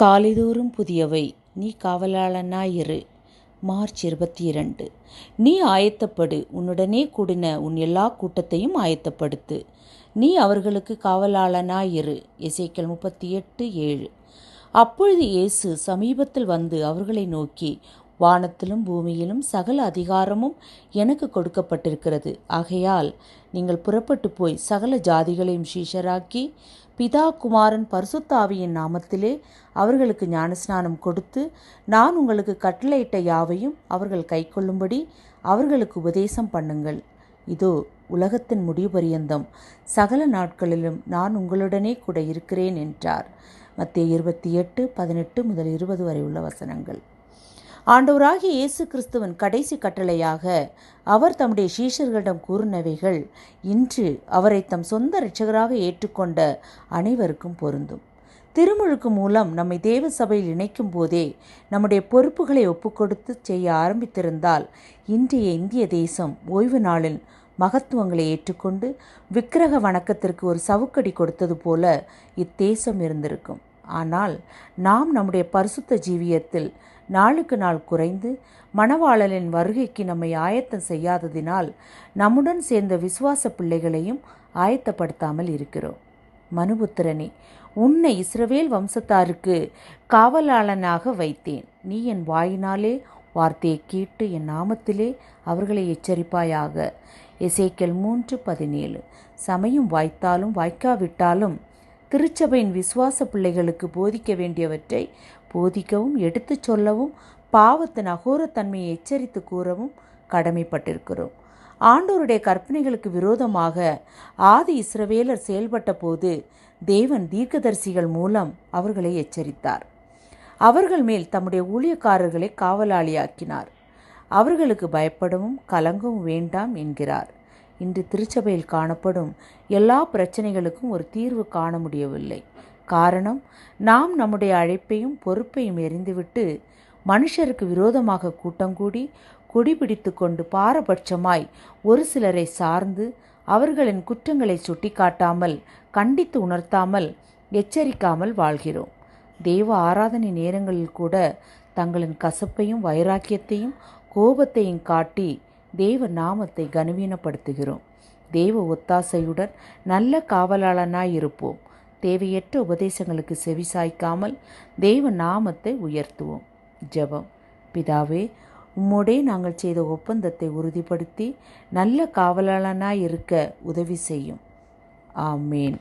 காலைதோறும் புதியவை நீ காவலாளனாயிரு. மார்ச் இருபத்தி இரண்டு நீ ஆயத்தப்படு உன்னுடனே கூடின உன் எல்லா கூட்டத்தையும் ஆயத்தப்படுத்து. நீ அவர்களுக்கு காவலாளனாயிரு. இசைக்கல் முப்பத்தி எட்டு ஏழு. அப்பொழுது இயேசு சமீபத்தில் வந்து அவர்களை நோக்கி வானத்திலும் பூமியிலும் சகல அதிகாரமும் எனக்கு கொடுக்கப்பட்டிருக்கிறது. ஆகையால் நீங்கள் புறப்பட்டு போய் சகல ஜாதிகளையும் சீஷராக்கி பிதா குமாரன் பரிசுத்தாவியின் நாமத்திலே அவர்களுக்கு ஞானஸ்நானம் கொடுத்து நான் உங்களுக்கு கட்டளையிட்ட யாவையும் அவர்கள் கைக்கொள்ளும்படி அவர்களுக்கு உபதேசம் பண்ணுங்கள். இதோ உலகத்தின் முடிவு பரியந்தம். சகல நாட்களிலும் நான் உங்களுடனே கூட இருக்கிறேன் என்றார். மத்திய இருபத்தி எட்டு பதினெட்டு முதல் இருபது வரை உள்ள வசனங்கள். ஆண்டவராகிய இயேசு கிறிஸ்துவின் கடைசி கட்டளையாக அவர் தம்முடைய சீஷர்களிடம் கூறினவைகள் இன்று அவரை தம் சொந்த இரட்சகராக ஏற்றுக்கொண்ட அனைவருக்கும் பொருந்தும். திருமுழுக்கு மூலம் நம்மை தேவ சபையில் இணைக்கும் போதே நம்முடைய பொறுப்புகளை ஒப்புக்கொடுத்து செய்ய ஆரம்பித்திருந்தால் இன்றைய இந்திய தேசம் ஓய்வு நாளில் மகத்துவங்களை ஏற்றுக்கொண்டு விக்கிரக வணக்கத்திற்கு ஒரு சவுக்கடி கொடுத்தது போல இத்தேசம் இருந்திருக்கும். ஆனால் நாம் நம்முடைய பரிசுத்த ஜீவியத்தில் நாளுக்கு நாள் குறைந்து மணவாளனின் வருகைக்கு நம்மை ஆயத்தம் செய்யாததினால் நம்முடன் சேர்ந்த விசுவாச பிள்ளைகளையும் ஆயத்தப்படுத்தாமல் இருக்கிறோம். மனுபுத்திரனே உன்னை இஸ்ரவேல் வம்சத்தாருக்கு காவலாளனாக வைத்தேன். நீ என் வாயினாலே வார்த்தையை கேட்டு என் நாமத்திலே அவர்களை எச்சரிப்பாயாக. எசேக்கல் மூன்று பதினேழு. சமயம் வாய்த்தாலும் வாய்க்காவிட்டாலும் திருச்சபையின் விசுவாச பிள்ளைகளுக்கு போதிக்க வேண்டியவற்றை போதிக்கவும் எடுத்துச் சொல்லவும் பாவத்தின் அகோரத்தன்மையை எச்சரித்து கூறவும் கடமைப்பட்டிருக்கிறோம். ஆண்டோருடைய கற்பனைகளுக்கு விரோதமாக ஆதி இஸ்ரவேலர் செயல்பட்ட போது தேவன் தீர்க்கதரிசிகள் மூலம் அவர்களை எச்சரித்தார். அவர்கள் மேல் தம்முடைய ஊழியக்காரர்களை காவலாளியாக்கினார். அவர்களுக்கு பயப்படவும் கலங்கவும் வேண்டாம் என்கிறார். இன்று திருச்சபையில் காணப்படும் எல்லா பிரச்சனைகளுக்கும் ஒரு தீர்வு காண முடியவில்லை. காரணம் நாம் நம்முடைய அழைப்பையும் பொறுப்பையும் எறிந்துவிட்டு மனுஷருக்கு விரோதமாக கூட்டம் கூடி குடிபிடித்து கொண்டு பாரபட்சமாய் ஒரு சிலரை சார்ந்து அவர்களின் குற்றங்களை சுட்டிக்காட்டாமல் கண்டித்து உணர்த்தாமல் எச்சரிக்காமல் வாழ்கிறோம். தெய்வ ஆராதனை நேரங்களில் கூட தங்களின் கசப்பையும் வைராக்கியத்தையும் கோபத்தையும் காட்டி தேவ நாமத்தை கனவீனப்படுத்துகிறோம். தேவ ஒத்தாசையுடன் நல்ல காவலாளனாய் இருப்போம். தேவையற்ற உபதேசங்களுக்கு செவிசாய்க்காமல் தெய்வ நாமத்தை உயர்த்துவோம். ஜெபம். பிதாவே உம்மோடே நாங்கள் செய்த ஒப்பந்தத்தை உறுதிப்படுத்தி நல்ல காவலாளனாய் இருக்க உதவி செய்யும். ஆமேன்.